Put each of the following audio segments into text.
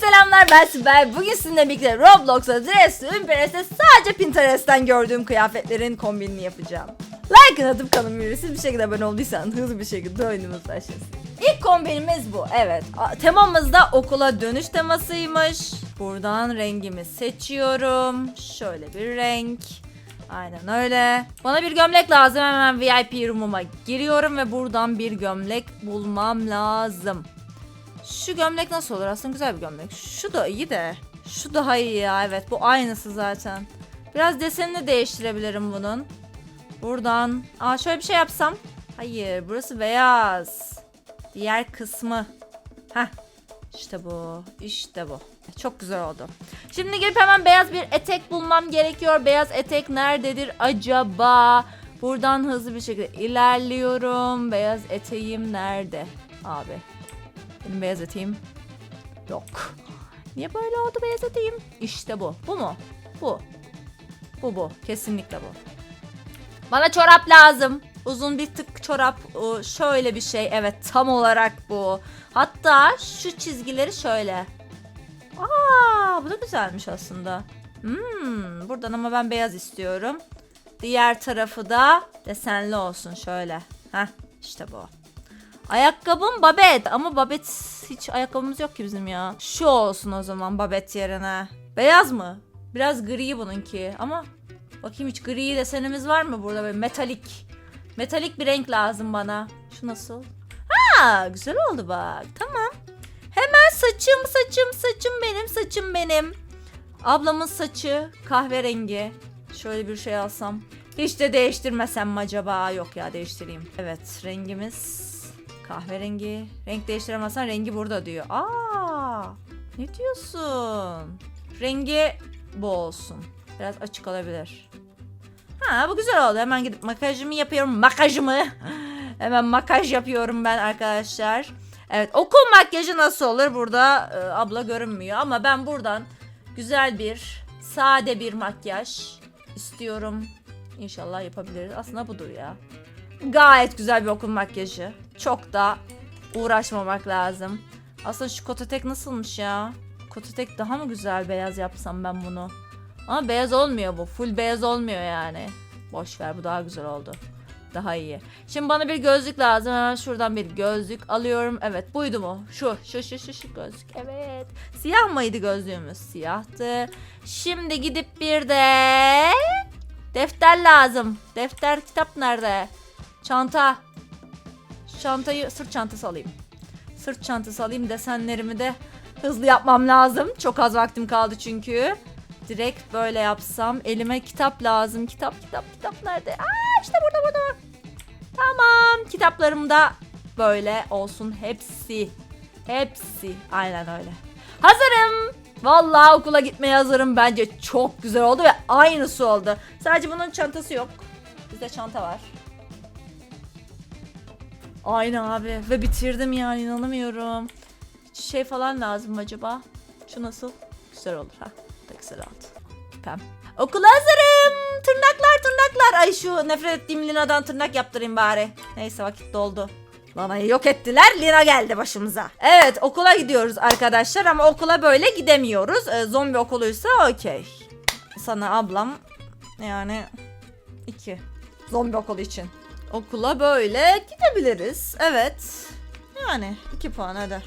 Selamlar ben Sibel. Bugün sizinle birlikte Roblox'a, Dress'e, Pinterest'e sadece Pinterest'ten gördüğüm kıyafetlerin kombinini yapacağım. Like'ını atıp kanalıma üyesiz bir şekilde abone olduysan hızlı bir şekilde oyunumuz başlasın. İlk kombinimiz bu. Evet. Temamız da okula dönüş temasıymış. Buradan rengimi seçiyorum. Şöyle bir renk. Aynen öyle. Bana bir gömlek lazım. Hemen VIP room'uma giriyorum ve buradan bir gömlek bulmam lazım. Şu gömlek nasıl olur? Aslında güzel bir gömlek. Şu da iyi de. Şu daha iyi ya. Evet bu aynısı zaten. Biraz desenini değiştirebilirim bunun. Buradan. Aa şöyle bir şey yapsam. Hayır burası beyaz. Diğer kısmı. Heh. İşte bu. İşte bu. Çok güzel oldu. Şimdi gelip hemen beyaz bir etek bulmam gerekiyor. Beyaz etek nerededir acaba? Buradan hızlı bir şekilde ilerliyorum. Beyaz eteğim nerede? Abi. Benim beyaz eteğim yok. Niye böyle oldu beyaz eteğim? İşte bu. Bu mu? Bu. Bu bu. Kesinlikle bu. Bana çorap lazım. Uzun bir tık çorap. Şöyle bir şey. Evet tam olarak bu. Hatta şu çizgileri şöyle. Aa, bu da güzelmiş aslında. Hmm, buradan ama ben beyaz istiyorum. Diğer tarafı da desenli olsun şöyle. Heh, işte bu. Ayakkabım babet ama babet hiç ayakkabımız yok ki bizim ya. Şu olsun o zaman babet yerine. Beyaz mı? Biraz gri bununki ama bakayım hiç gri desenimiz var mı burada böyle metalik. Metalik bir renk lazım bana. Şu nasıl? Ha, güzel oldu bak. Tamam. Hemen saçım saçım saçım benim saçım benim. Ablamın saçı kahverengi. Şöyle bir şey alsam. Hiç de değiştirmesem mi acaba? Yok ya değiştireyim. Evet rengimiz kahverengi. Renk değiştiremezsen rengi burada diyor. Aa, ne diyorsun? Rengi bu olsun. Biraz açık olabilir. Ha bu güzel oldu. Hemen gidip makyajımı yapıyorum. Makyajımı. Hemen makyaj yapıyorum ben arkadaşlar. Evet okul makyajı nasıl olur? Burada e, abla görünmüyor ama ben buradan güzel bir sade bir makyaj istiyorum. İnşallah yapabiliriz. Aslında budur ya. Gayet güzel bir okul makyajı. Çok da uğraşmamak lazım. Aslında şu kototek nasılmış ya? Kototek daha mı güzel beyaz yapsam ben bunu? Ama beyaz olmuyor bu. Full beyaz olmuyor yani. Boş ver bu daha güzel oldu. Daha iyi. Şimdi bana bir gözlük lazım. Hemen şuradan bir gözlük alıyorum. Evet buydu mu? Şu şu şu şu, şu gözlük. Evet. Siyah mıydı gözlüğümüz? Siyahtı. Şimdi gidip bir de defter lazım. Defter kitap nerede? Çanta. Çantayı sırt çantası alayım. Sırt çantası alayım. Desenlerimi de hızlı yapmam lazım. Çok az vaktim kaldı çünkü. Direkt böyle yapsam. Elime kitap lazım. Kitap kitap kitap nerede? Aa işte burada burada. Tamam. Kitaplarım da böyle olsun. Hepsi. Hepsi. Aynen öyle. Hazırım. Vallahi okula gitmeye hazırım. Bence çok güzel oldu ve aynısı oldu. Sadece bunun çantası yok. Bizde çanta var. Aynı abi ve bitirdim yani inanamıyorum. Şey falan lazım mı acaba? Şu nasıl? Güzel olur ha. Da güzel oldu. Pem. Okula hazırım. Tırnaklar tırnaklar. Ay şu nefret ettiğim Lina'dan tırnak yaptırayım bari. Neyse vakit doldu. Lana'yı yok ettiler. Lina geldi başımıza. Evet okula gidiyoruz arkadaşlar ama okula böyle gidemiyoruz. Ee, zombi okuluysa okey. Sana ablam yani iki. Zombi okulu için. Okula böyle gidebiliriz. Evet. Yani iki puan hadi.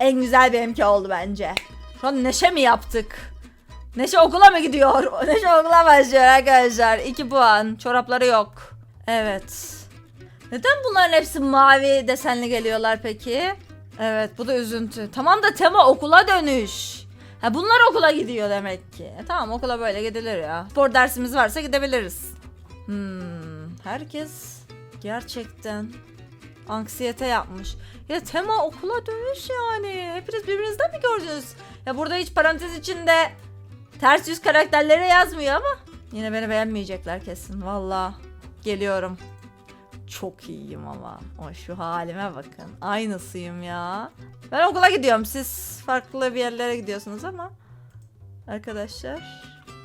En güzel benimki oldu bence. Şu an neşe mi yaptık? Neşe okula mı gidiyor? Neşe okula başlıyor arkadaşlar. 2 puan. Çorapları yok. Evet. Neden bunların hepsi mavi desenli geliyorlar peki? Evet bu da üzüntü. Tamam da tema okula dönüş. Ha bunlar okula gidiyor demek ki. E, tamam okula böyle gidilir ya. Spor dersimiz varsa gidebiliriz. Hmm, herkes gerçekten anksiyete yapmış. Ya tema okula dönüş yani. Hepiniz birbirinizden mi gördünüz? Ya burada hiç parantez içinde ters yüz karakterlere yazmıyor ama yine beni beğenmeyecekler kesin. Valla geliyorum. Çok iyiyim ama. O şu halime bakın. Aynısıyım ya. Ben okula gidiyorum. Siz farklı bir yerlere gidiyorsunuz ama. Arkadaşlar.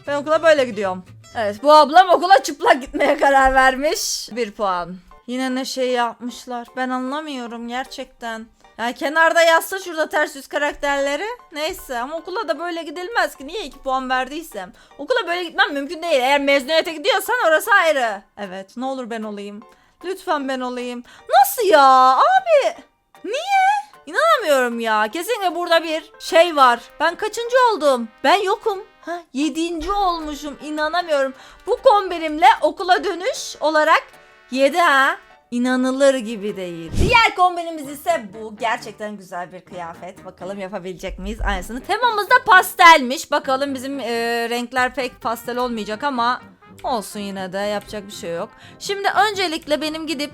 Ben okula böyle gidiyorum. Evet bu ablam okula çıplak gitmeye karar vermiş. Bir puan. Yine ne şey yapmışlar. Ben anlamıyorum gerçekten. Yani kenarda yazsa şurada ters yüz karakterleri. Neyse ama okula da böyle gidilmez ki. Niye 2 puan verdiysem? Okula böyle gitmem mümkün değil. Eğer mezuniyete gidiyorsan orası ayrı. Evet ne olur ben olayım. Lütfen ben olayım. Nasıl ya abi? Niye? İnanamıyorum ya. Kesinlikle burada bir şey var. Ben kaçıncı oldum? Ben yokum. Ha, yedinci olmuşum. İnanamıyorum. Bu kombinimle okula dönüş olarak yedi ha. İnanılır gibi değil. Diğer kombinimiz ise bu. Gerçekten güzel bir kıyafet. Bakalım yapabilecek miyiz aynısını. Temamız da pastelmiş. Bakalım bizim e, renkler pek pastel olmayacak ama olsun yine de yapacak bir şey yok. Şimdi öncelikle benim gidip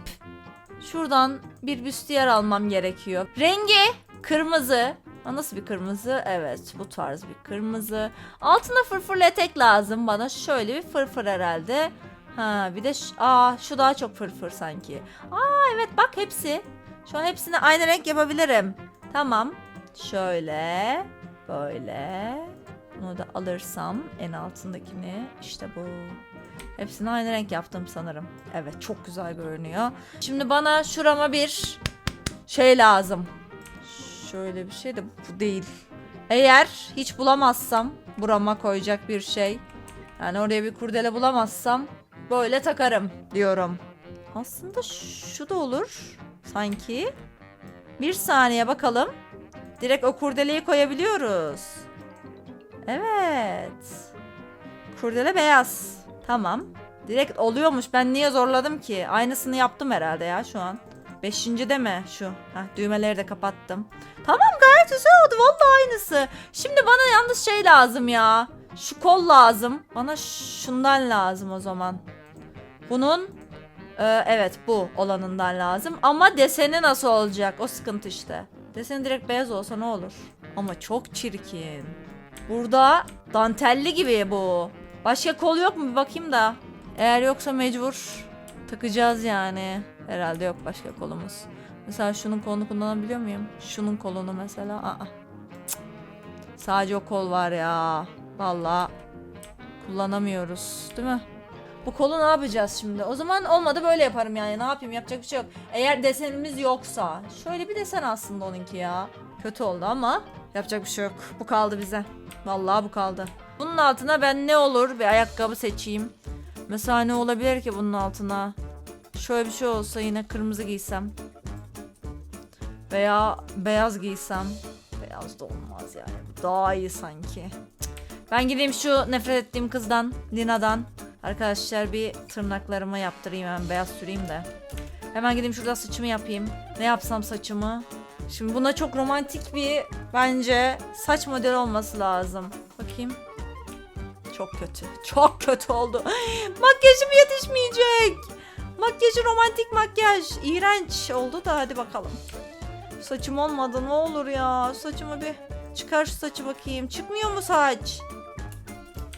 şuradan bir büstiyer almam gerekiyor. Rengi kırmızı. Ha, Nasıl bir kırmızı? Evet bu tarz bir kırmızı. Altına fırfırlı etek lazım bana. Şöyle bir fırfır herhalde. Ha bir de aa şu daha çok fırfır sanki. Aa evet bak hepsi. Şu an hepsini aynı renk yapabilirim. Tamam. Şöyle. Böyle. Bunu da alırsam en altındakini işte bu. Hepsini aynı renk yaptım sanırım. Evet çok güzel görünüyor. Şimdi bana şurama bir şey lazım. Şöyle bir şey de bu değil. Eğer hiç bulamazsam burama koyacak bir şey. Yani oraya bir kurdele bulamazsam böyle takarım diyorum. Aslında şu da olur sanki. Bir saniye bakalım. Direkt o kurdeleyi koyabiliyoruz. Evet. Kurdele beyaz. Tamam. Direkt oluyormuş. Ben niye zorladım ki? Aynısını yaptım herhalde ya şu an. Beşinci de mi şu? Heh, düğmeleri de kapattım. Tamam gayet güzel oldu. Vallahi aynısı. Şimdi bana yalnız şey lazım ya. Şu kol lazım. Bana şundan lazım o zaman. Bunun e, evet bu olanından lazım. Ama deseni nasıl olacak? O sıkıntı işte. Deseni direkt beyaz olsa ne olur? Ama çok çirkin. Burada dantelli gibi bu. Başka kol yok mu? Bir bakayım da. Eğer yoksa mecbur takacağız yani. Herhalde yok başka kolumuz. Mesela şunun kolunu kullanabiliyor muyum? Şunun kolunu mesela. Aa. Cık. Sadece o kol var ya. Vallahi kullanamıyoruz, değil mi? Bu kolu ne yapacağız şimdi? O zaman olmadı böyle yaparım yani. Ne yapayım? Yapacak bir şey yok. Eğer desenimiz yoksa. Şöyle bir desen aslında onunki ya. Kötü oldu ama yapacak bir şey yok. Bu kaldı bize. Vallahi bu kaldı. Bunun altına ben ne olur bir ayakkabı seçeyim. Mesela ne olabilir ki bunun altına? Şöyle bir şey olsa yine kırmızı giysem. Veya beyaz giysem. Beyaz da olmaz yani. Daha iyi sanki. Ben gideyim şu nefret ettiğim kızdan, Lina'dan. Arkadaşlar bir tırnaklarımı yaptırayım hemen beyaz süreyim de. Hemen gideyim şurada saçımı yapayım. Ne yapsam saçımı? Şimdi buna çok romantik bir bence saç modeli olması lazım. Bakayım. Çok kötü. Çok kötü oldu. Makyajım yetişmeyecek. Makyajı romantik makyaj. İğrenç oldu da hadi bakalım. Saçım olmadı ne olur ya. Saçımı bir çıkar şu saçı bakayım. Çıkmıyor mu saç?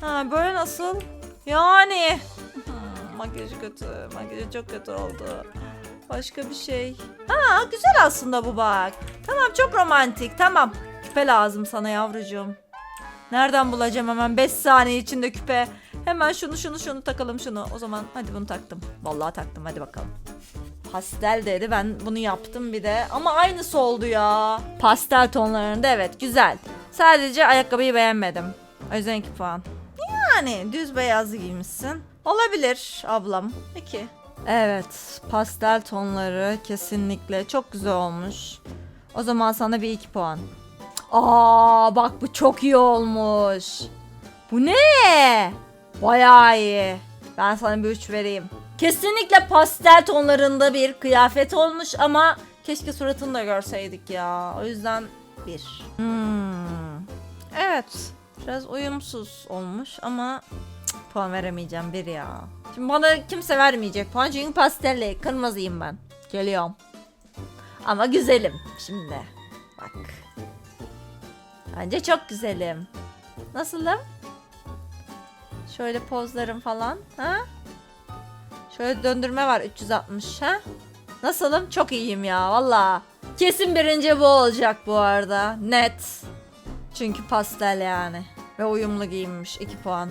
Ha böyle nasıl? Yani. Hmm, makyajı kötü. Makyajı çok kötü oldu. Başka bir şey. Ha güzel aslında bu bak. Tamam çok romantik. Tamam. Küpe lazım sana yavrucuğum. Nereden bulacağım hemen 5 saniye içinde küpe. Hemen şunu şunu şunu takalım şunu. O zaman hadi bunu taktım. Vallahi taktım hadi bakalım. Pastel dedi ben bunu yaptım bir de ama aynısı oldu ya. Pastel tonlarında evet güzel. Sadece ayakkabıyı beğenmedim. O yüzden 2 puan. Yani düz beyaz giymişsin. Olabilir ablam. Peki. Evet pastel tonları kesinlikle çok güzel olmuş. O zaman sana bir 2 puan. Aa bak bu çok iyi olmuş. Bu ne? Bayağı iyi. Ben sana bir 3 vereyim. Kesinlikle pastel tonlarında bir kıyafet olmuş ama keşke suratını da görseydik ya. O yüzden bir. Hmm. Evet. Biraz uyumsuz olmuş ama cık, puan veremeyeceğim bir ya. Şimdi bana kimse vermeyecek puan çünkü pastelli. Kırmızıyım ben. Geliyorum. Ama güzelim şimdi. Bak. Bence çok güzelim. Nasılım? Şöyle pozlarım falan. Ha? Şöyle döndürme var 360 ha? Nasılım? Çok iyiyim ya valla. Kesin birinci bu olacak bu arada. Net. Çünkü pastel yani. Ve uyumlu giyinmiş 2 puan.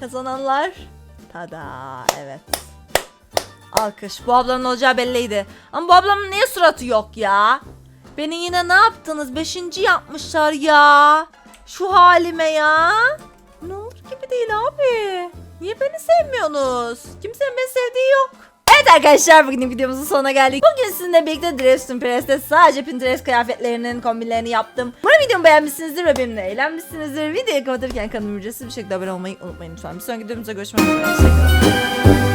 Kazananlar. Tada evet. Alkış. Bu ablanın olacağı belliydi. Ama bu ablamın niye suratı yok ya? Beni yine ne yaptınız? Beşinci yapmışlar ya. Şu halime ya. Ne olur gibi değil abi. Niye beni sevmiyorsunuz? Kimsenin beni sevdiği yok. Evet arkadaşlar bugün videomuzun sonuna geldik. Bugün sizinle birlikte Dress to Impress'te sadece Pinterest kıyafetlerinin kombinlerini yaptım. Umarım videomu beğenmişsinizdir ve benimle eğlenmişsinizdir. Videoyu kapatırken kanalıma ücretsiz bir şekilde abone olmayı unutmayın lütfen. Bir sonraki videomuzda görüşmek üzere. Hoşçakalın.